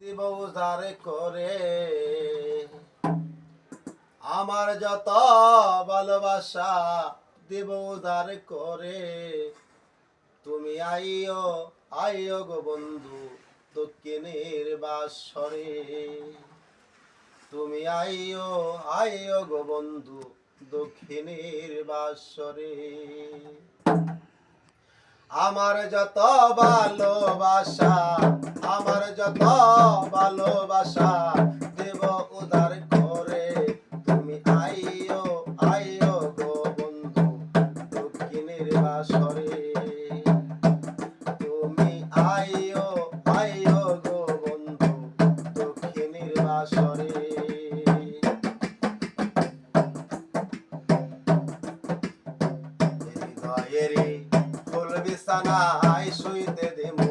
দিব করে। আমার যত ভালোবাসা দিব উজার করে। তুমি আইও আইও গো বন্ধু দক্ষিণের বাসরে। তুমি আইও আইও গো বন্ধু দক্ষিণের বাসরে। আমার যত ভালোবাসা আমার যত ভালোবাসা দেব উদার করে। তুমি আইও আইও গো বন্ধু দক্ষিণের বাসরে। তুমি আইও আইও গো বন্ধু দক্ষিণের বাসরে। হৃদয়েরই ফুল বিছানায় শুইতে দিমু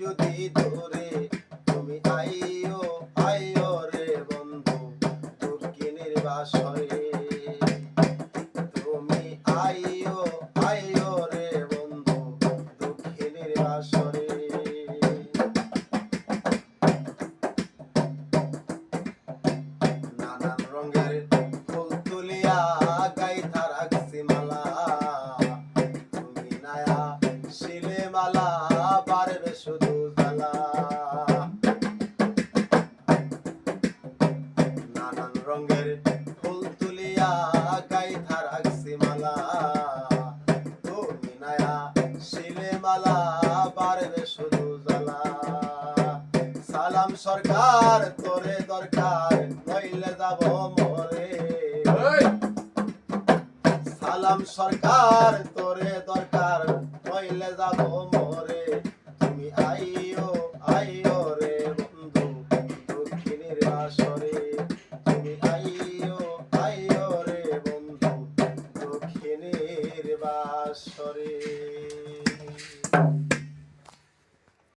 যদি দূরে, তুমি আইও আইও রে বন্ধু দক্ষিণের বাসরে তুমি আইও আইও রে বন্ধু দক্ষিণের বাসরে সরকার তোরে দরকার নইলে যাব মরে। সালাম সরকার তোরে দরকার নইলে যাব মরে। তুমি আইও আইও রে বন্ধু দক্ষিণের আসরে। তুমি আইও আইও রে বন্ধু দক্ষিণের বাসরে।